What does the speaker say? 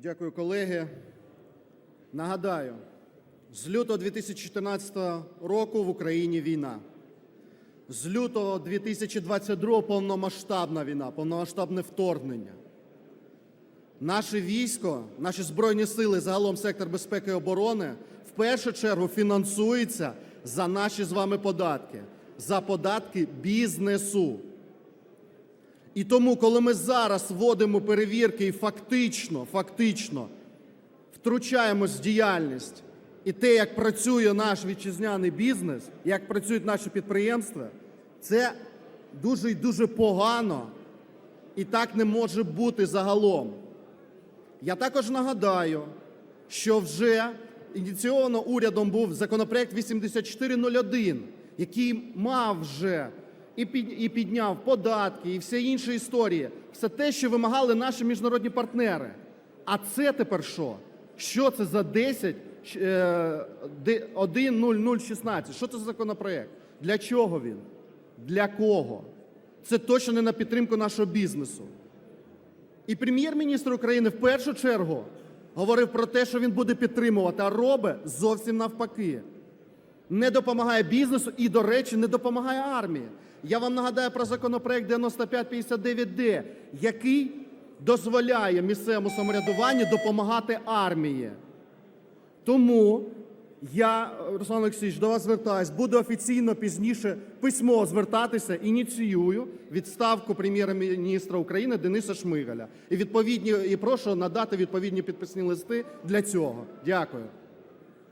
Дякую, колеги. Нагадаю, з лютого 2014 року в Україні війна. З лютого 2022 повномасштабна війна, повномасштабне вторгнення. Наше військо, наші Збройні сили, загалом сектор безпеки і оборони в першу чергу фінансується за наші з вами податки, за податки бізнесу. І тому, коли ми зараз вводимо перевірки і фактично, фактично втручаємось в діяльність і те, як працює наш вітчизняний бізнес, як працюють наші підприємства, це дуже і дуже погано, і так не може бути загалом. Я також нагадаю, що вже ініційовано урядом був законопроект 8401, який мав вже і підняв податки, і всі інші історії, все те, що вимагали наші міжнародні партнери. А це тепер що? Що це за 10 е, де- 1.0016? Що це за законопроект? Для чого він? Для кого? Це точно не на підтримку нашого бізнесу. І прем'єр-міністр України в першу чергу говорив про те, що він буде підтримувати, а робить зовсім навпаки. Не допомагає бізнесу і, до речі, не допомагає армії. Я вам нагадаю про законопроект 9559-д, який дозволяє місцевому самоврядуванню допомагати армії. Тому я, Руслан Олексійович, до вас звертаюсь, буду офіційно пізніше письмо звертатися, ініціюю відставку прем'єр-міністра України Дениса Шмигаля. І відповідні і прошу надати відповідні підписні листи для цього. Дякую.